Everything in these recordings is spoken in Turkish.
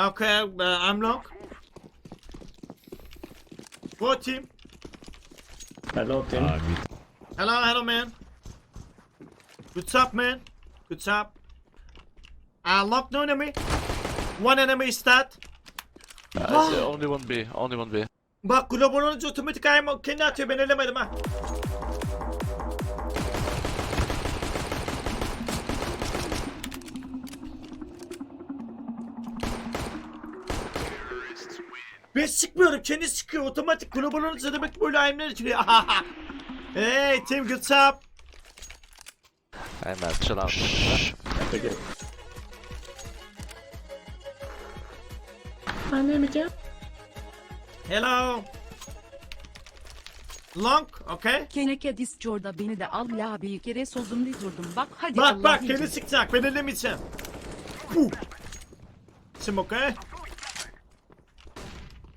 Okay, uh, I'm long. What team? Hello team. Uh, mid. Hello, hello, man. What's up, man? What's up? Uh, lock no enemy. One enemy is dead. Uh, only one B, only one B. Bak global olunca otomatik ayağımı kendi atıyor ben elemedim ha. Ben sıkmıyorum kendi sıkıyor otomatik global olunca demek böyle ayımlar çıkıyor. hey team good job. Hey man, chill out. Okay. Hello. Long, okay? Keneke Discord'da beni de al ya bir kere sözümde durdum. Bak hadi Bak Allah bak kendi sıkacak ben elemeyeceğim. Puh. Şimdi okay?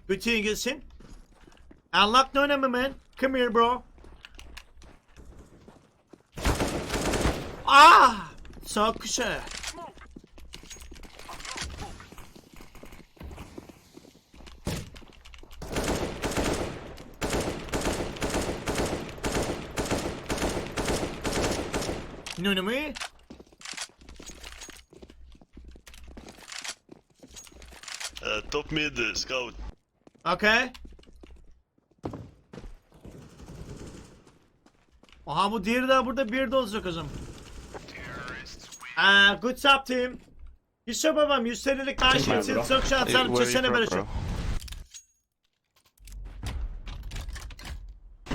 Bütün gelsin. Unlock no number man. Come here bro. Ah! Güzel. No no me. Uh, top mid, scout. Okay. Aha bu diğeri de burada bir de olacak kızım. Aa, good job team. Yusuf babam 150'lik karşıyım. bro. Çok şans Hey, sana where you çesene from, böyle çok.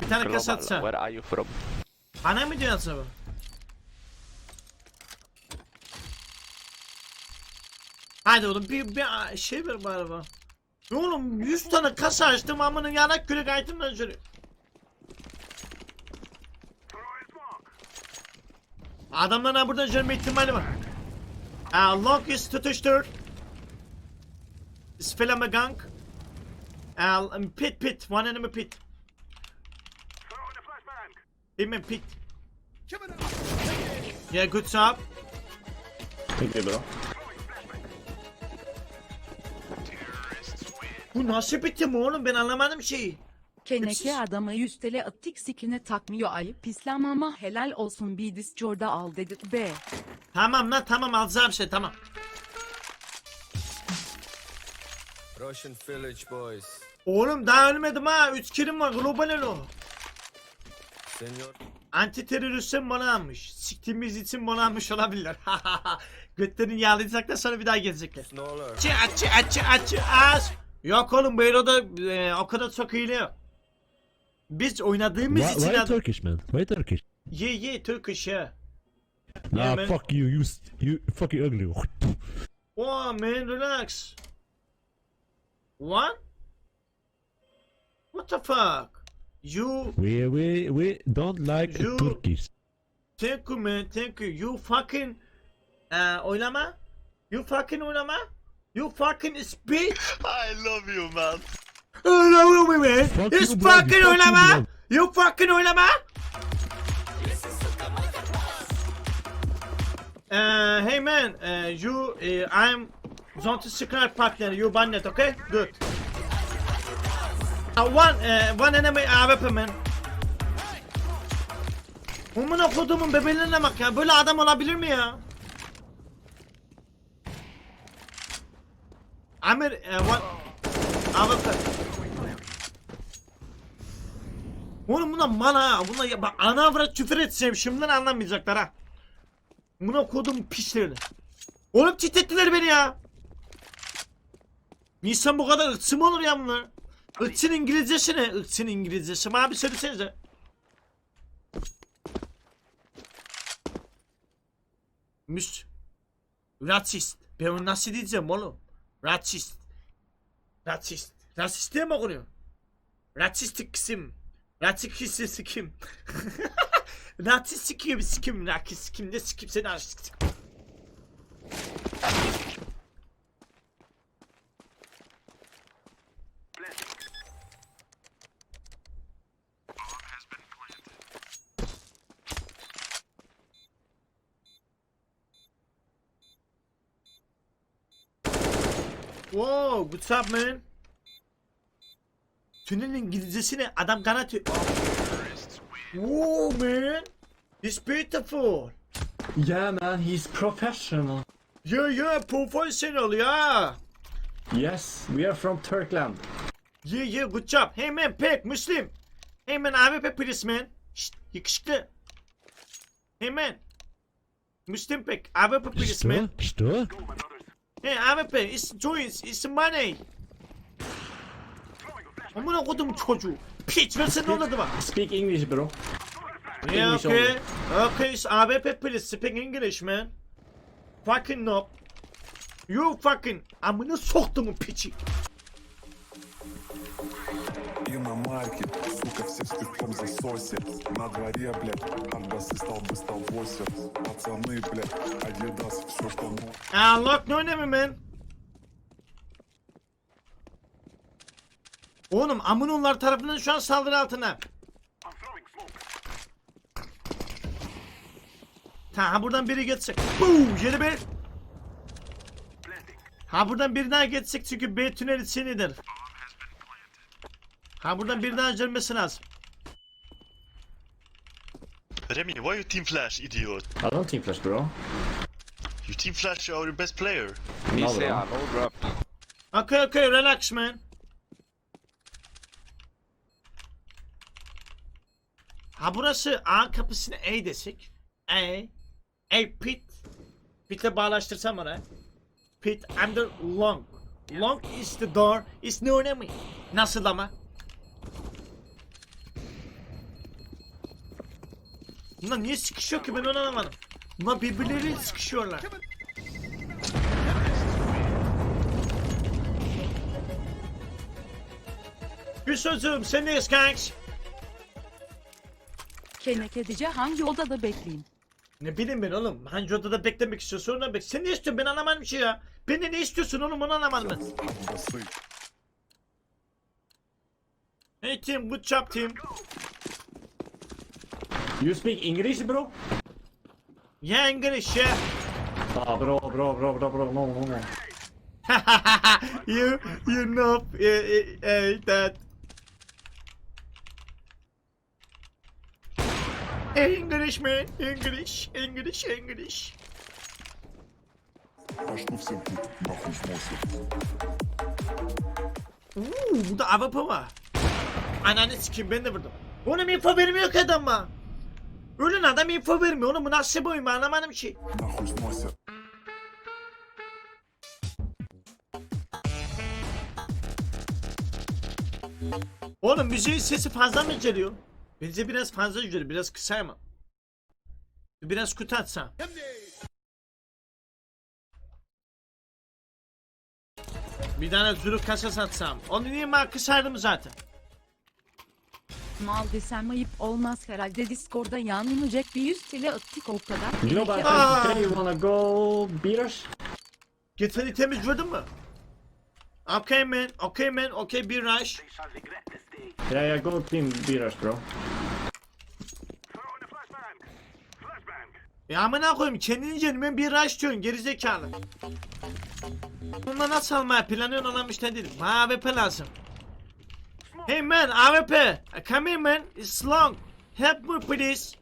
Bir tane Global, atsa. where are you from? Bana mı diyorsun bu? Hadi oğlum bir, bir şey ver bari bana. Oğlum 100 tane kasa açtım amının yanak kürek ben şöyle. Adamların buradan gelme ihtimali var. Uh, lock is tutuştur. Spelame gang. Uh, pit pit. One enemy pit. Him and pit. Yeah, good job. Okay bro. Bu nasıl bitti mi oğlum ben anlamadım şeyi. Keneke adamı 100 TL attık sikine takmıyor ayıp pislam ama helal olsun bir Discord'da al dedik be. Tamam lan tamam alacağım şey tamam. Russian Village Boys. Oğlum daha ölmedim ha 3 kilim var global elo. Senor Anti teröristim bana almış. Siktiğimiz için bana almış olabilirler. Götlerini yağlayacaklar sonra bir daha gelecekler. Açı açı açı açı az. Yok oğlum bu eloda e, o kadar çok hile yok. Biz oynadığımız Why, için why adam... Turkish, man? Why Turkish? Ye ye Turkish ya. Nah, Yeah, man. fuck you. You, s- you fucking ugly. Oh man relax. What? What the fuck? You We, we, we don't like You- Turkish. Thank you man, thank you. You fucking uh, oynama. You fucking oynama. You fucking bitch. I love you, man. Oynama me man. Fuck It's you, bro. fucking Fuck you, oynama. bro. You fucking oynama. Uh, hey man, uh, you, uh, I'm Zonta Secret partner. You banned okay? Good. Uh, one, uh, one enemy AWP man. Umuna kodumun bebelerine bak ya. Böyle adam olabilir mi ya? Amir, uh, one, AWP. Oğlum buna mana. Buna ya, bak ana avrat küfür etsem şimdiden anlamayacaklar ha. Buna kodum pislerini. Oğlum titrettiler beni ya. İnsan bu kadar ırkçı mı olur ya bunlar? Irkçın İngilizcesi ne? Irkçın İngilizcesi mi abi söylesenize. Müs. Rasist. Ben onu nasıl diyeceğim oğlum? Rasist. Rasist. Rasist diye mi okunuyor? Rasistik kısım. Rasist sikim. Rasist sikim sikim. Rasist sikim ne sikim seni rasist sikim. Wow, what's up man? Tünelin İngilizcesi ne? Adam kanatıyor. Wow man. It's beautiful. Yeah man, he's professional. Yeah yeah professional ya. Yes, we are from Turkland. Yeah yeah good job. Hey man pek Muslim. Hey man AWP please man. Şşt yakışıklı. Hey man. Muslim pek AWP please man. Что? Что? Hey Ahmet Bey, it's Joyce, it's money. Amına kodum çocuğu. Piç versene ne oldu bak. Speak English bro. Yeah, English okay. Only. Okay, it's AWP please. Speak English man. Fucking no. You fucking. Amına soktumun piçi. You my market. сука, все в спиртом засосе На дворе, блядь, Андасы стал бы стал 8 Пацаны, блядь, Адидас, все что ну Unlock ne önemi man? Oğlum Amununlar tarafından şu an saldırı altına. Ta ha buradan biri geçecek. Boom! Yeni bir. Ha buradan bir daha geçecek çünkü B tüneli senidir. Ha buradan bir daha gelmesi lazım. Remy, why you team flash, idiot? I don't team flash bro. You team flash our best player. He No, say. I'm all drop. Okay okay relax man. Ha burası A kapısına A desek. A. A pit. Pit'e bağlaştırsam oraya. Pit under long. Long is the door. Is ne önemi? Nasıl ama? Bunlar niye sıkışıyor ki ben onu anlamadım. Bunlar birbirleriyle sıkışıyorlar. Bir sözüm sendeyiz kanks. Kenekedici hangi odada bekleyeyim? Ne bileyim ben oğlum. Hangi odada beklemek istiyorsun onu bek. Sen ne istiyorsun ben anlamadım ki ya. Beni ne istiyorsun oğlum onu anlamadım. Hey team good job team. You speak English bro? Yeah English yeah. Ah bro bro bro bro bro no no no. you you know eh, eh, eh, that. English man English English English. А что всем тут нахуй сносит? Uuu burada AWP var. Ananı sikeyim ben de vurdum. Oğlum info vermiyor ki adama. Ölen adam info vermiyor. Oğlum bu nasıl bir oyun anlamadım ki. Oğlum müziğin sesi fazla mı geliyor? Bence biraz fazla geliyor. Biraz kısa mı? Biraz kutu atsa. Bir tane zürük kasa satsam. Onu niye marka sardım zaten. Mal desem ayıp olmaz herhalde Discord'da yanılacak bir 100 TL attık o kadar. You know Ah. okay, you wanna go beat us? Getiri temiz gördün mü? Okay man, okay man, okay bir rush. Yeah yeah go team beat us bro. Ya amına koyayım kendini canım bir rush diyorsun gerizekalı. Bununla nasıl almaya planlıyorsun ona müşteri değilim. AWP lazım. Hey man AWP. Come here man. It's long. Help me please.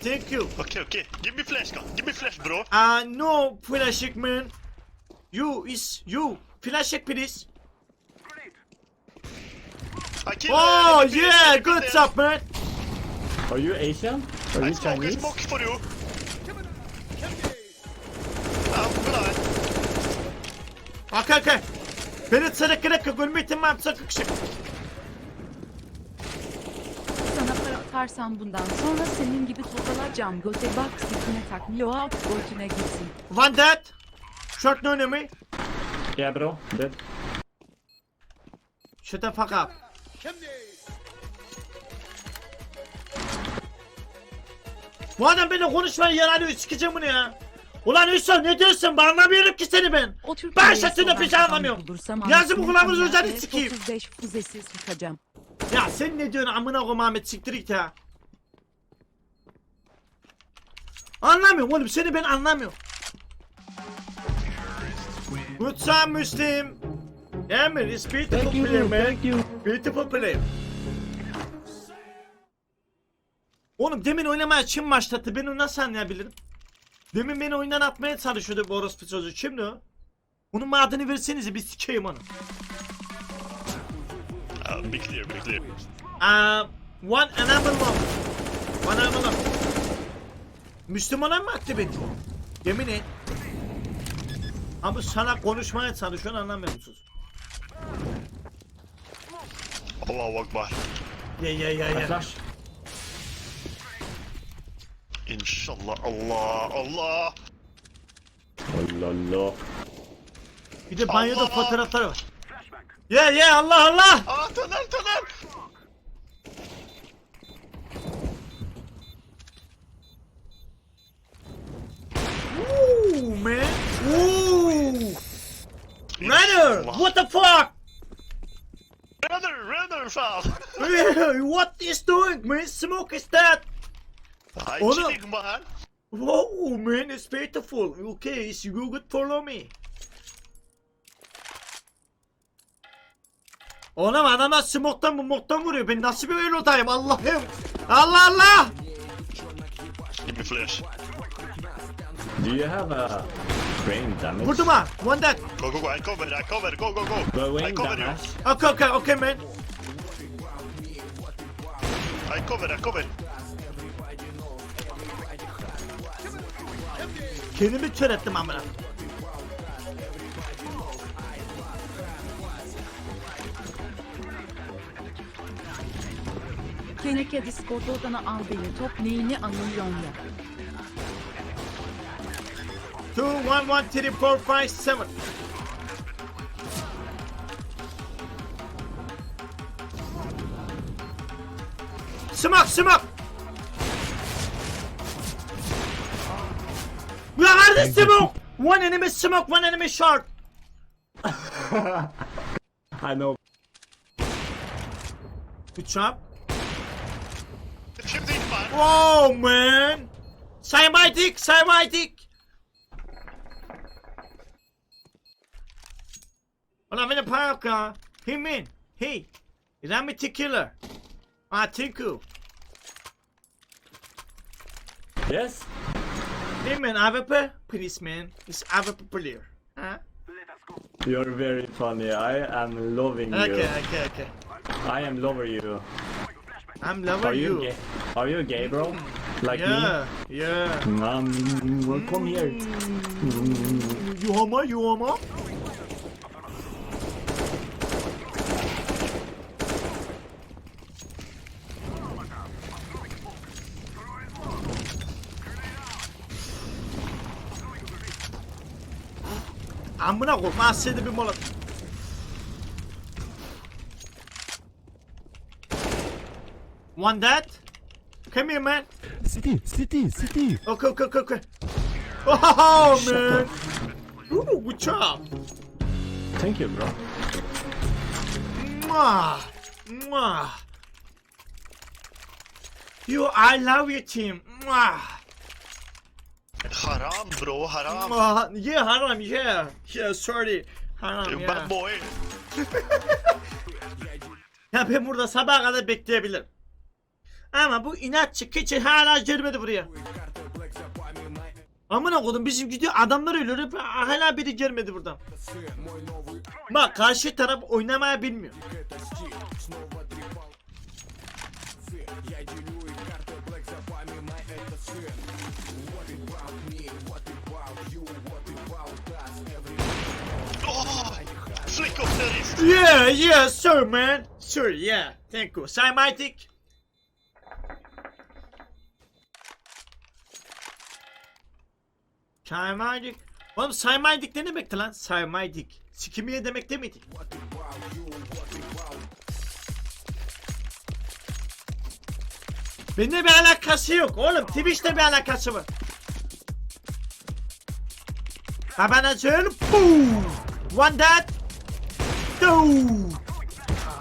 Thank you. Okay, okay. Give me flash, gun. Give me flash, bro. Uh no flashing man. You is you. Flashing please. I Oh yeah, good job man. Are you Asian? Are I you smoke, I Chinese? smoke for you. I'm blind. Okay okay. Kırık gülme ihtimam sakık şık. Sana atarsam bundan sonra senin gibi tokalayacağım göte bak sikine takmıyor out götüne gitsin. One dead. Short no enemy. Yeah bro. Dead. Shut the fuck up. Bu adam benimle konuşmaya yararıyor sikeceğim bunu ya. Ulan Hüsam ne diyorsun ben anlamıyorum ki seni ben. Ben olan bir şey anlamıyorum. bulursam Yazı bu anasını kulağımızın tanıyar üzerine sikeyim. 35 füzesi sıkacağım. Ya sen ne diyorsun amına koyayım Ahmet siktir git ya. Anlamıyorum oğlum seni ben anlamıyorum. Good time Müslim. Yeah man, it's beautiful Thank you, player man. thank you. Beautiful player. Oğlum demin oynamaya kim başlattı? Ben onu nasıl anlayabilirim? Demin beni oyundan atmaya çalışıyordu bu orospu çocuğu. Kimdi o? Onun adını versenize bir sikeyim onu. Uh, be clear, be clear. Uh, one enable one. One one. Müslümana mı attı beni? Yemin et. Ama sana konuşmaya çalışıyorsun anlamıyor musunuz? Allahu Akbar. Ya ya ya ya. flash. Inshallah. Allah. Allah. Oh lolo. Bir de banyoda Allah! fotoğrafları var. Ya ya Allah Allah. Ah, Aa tünel tünel. Ooh man. Ooh. Runner. What the fuck? Runner, runner fam. what is doing man? Smoke is that? Oğlum. chilling man. Whoa man, it's beautiful. Okay, it's you good follow me. Oğlum adamlar smoke'tan bu moktan vuruyor. Ben nasıl bir elodayım Allah'ım. Allah Allah. Give me flash. Do you have a brain damage? Vurdum ha. One dead. Go, go, go. I cover, I cover. Go, go, go. I Going cover you. damage. Okay okay okay man. I cover, I cover. Kendimi kör ettim amına. Keneke Discord odana al beni top neyini anılıyorsun ya. 2, 1, 1, 3, 4, 5, 7. Smoke, smoke! Ya nerede smoke? One enemy smoke, one enemy short. I know. Good job. Man. Oh man! Cymatic, cymatic! Ulan beni parka. Him in. Hey. Ramity killer. Ah, thank you. Yes. Hey man, AWP? Please man. It's AWP player. Huh? You're very funny. I am loving you. Okay, okay, okay. I am lover you. I'm Are loving you you. gay? Are you gay, bro? Like Yeah, yeah. me? Um, well, come here. You homo, you homo? Amına koyma asaydı bir mola. One that? Come here man. City, city, city. Okay, okay, okay, okay. Oh man. Ooh, good job. Thank you, bro. Mwah, mwah. You, I love your team. Mwah, Haram bro, haram. mwah. Yeah, haram, yeah. Yeah, sorry. Haram, You yeah. bad boy. Ya ben burada sabaha kadar bekleyebilirim. Ama bu inatçı keçi hala gelmedi buraya. Amına koydum bizim gidiyor adamlar ölüyor hala biri gelmedi buradan. Bak karşı taraf oynamaya bilmiyor. Oh. Yeah, yeah, sure man. Sure, yeah. Thank you. Cymatic. Cymatic. Oğlum Cymatic ne demekti lan? Cymatic. Sikimiye demek demedi. Benimle bir alakası yok oğlum. Twitch'te bir alakası var. Kabanacığım. Boom. One that. Two.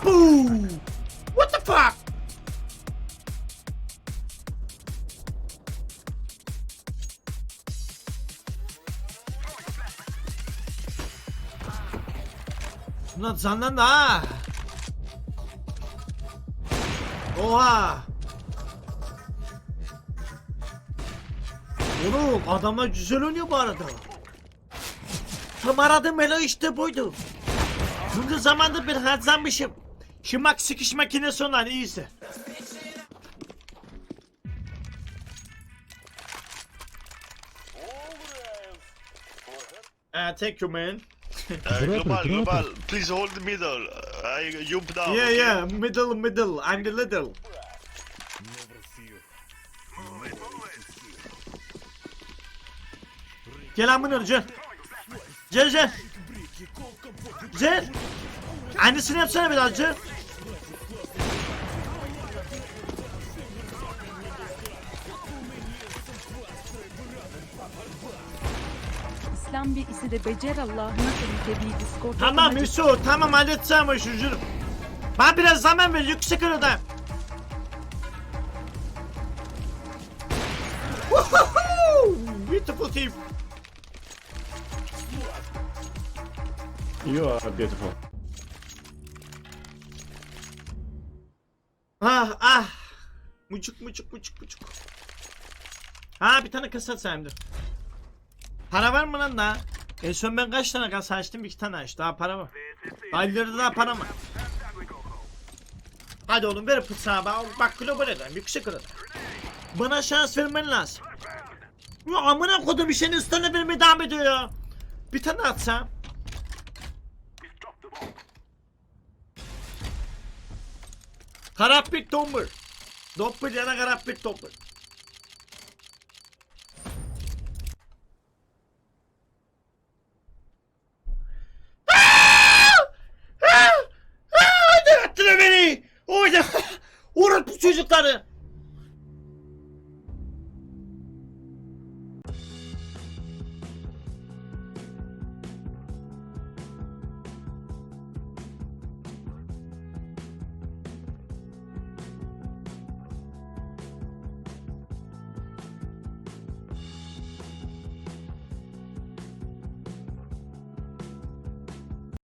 Boom. What the fuck? Şunlar zanlandı ha. Oha. Oğlum adamlar güzel oynuyor bu arada. Tam aradığım melo işte buydu. Bunca zamanda bir harcanmışım. Şımak sıkış makinesi olan iyisi. Uh, thank you man. Uh, global, global. brother. Please hold the middle. I jump down. Yeah okay? yeah middle middle I'm the little. Gel amına gel. Gel gel. Gel. Aynısını yapsana biraz gel. İslam bir isi de becer Allah'ına sevince bir Discord Tamam Yusuf tamam halledeceğim o çocuğum. Bana biraz zaman ver yüksek arada. Beautiful team. You are beautiful. Ah ah. Mucuk mucuk mucuk mucuk. Ha bir tane kasa sayımdır. Para var mı lan daha? En son ben kaç tane kasa açtım? İki tane açtım. Daha para var. Daha daha para var. Hadi oğlum ver pıtsağı bak. Bak global eden yüksek orada. Bana şans vermen lazım. Ya amına kodum bir şeyin üstüne vermeye devam ediyor ya. Bir tane atsam. Karapik Dombur. Doppel yana karapik Dombur. Hadi attın beni. Orada. Orada bu çocukları.